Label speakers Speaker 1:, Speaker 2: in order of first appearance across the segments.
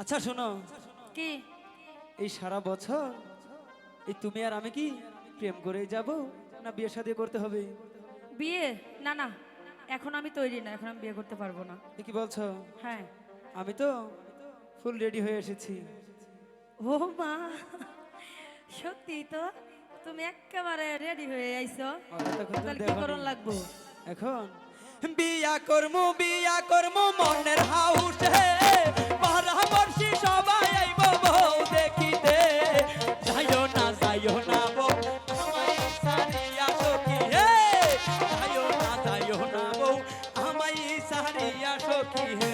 Speaker 1: আচ্ছা শোনো।
Speaker 2: কি?
Speaker 1: এই সারা বছর এই তুমি আর আমি কি প্রেম করেই যাব না বিয়ে শাদী করতে হবে?
Speaker 2: বিয়ে? না না। এখন আমি তৈরি না এখন আমি বিয়ে করতে পারব না।
Speaker 1: এ কি বলছো?
Speaker 2: হ্যাঁ।
Speaker 1: আমি তো ফুল রেডি হয়ে এসেছি।
Speaker 2: ও মা সত্যি তো? তুমি একেবারে রেডি হয়ে আইছো। তাহলে কি করণ লাগবো?
Speaker 1: এখন বিয়া করমু বিয়া করমু মনের হাউসে সখী হে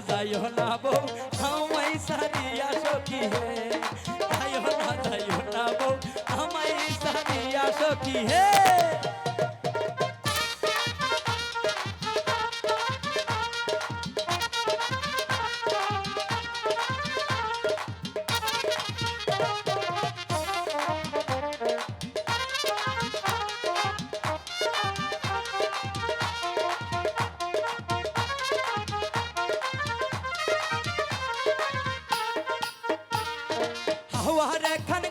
Speaker 1: যাইও না বউ আমায় সারিয়া সখী হে যাইও না যাইও না বউ আমায় সারিয়া সখী হে হাওয়ার এখন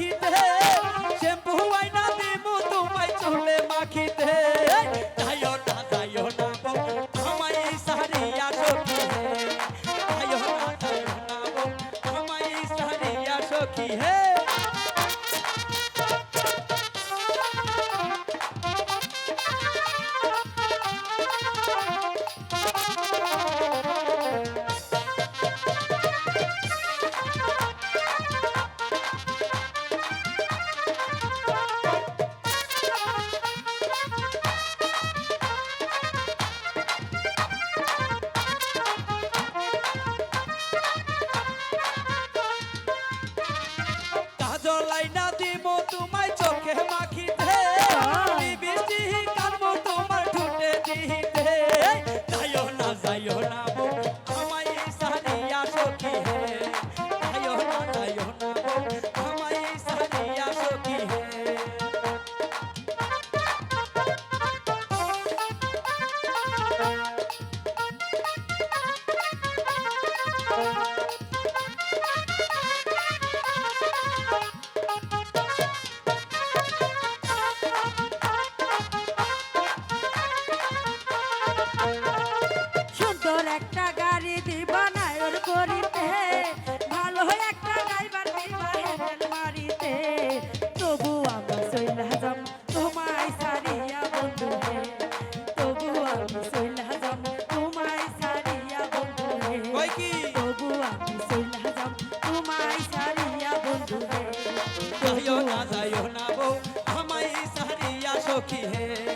Speaker 1: মাখিতে। শ্যাম্পু আইনা দিমু তোমায় চুলে মাখিতে। যাইও না যাইও না বউ, আমায় সারিয়া সখী হে যাইও না যাইও না বউ, আমায় সারিয়া সখী হে সখী হে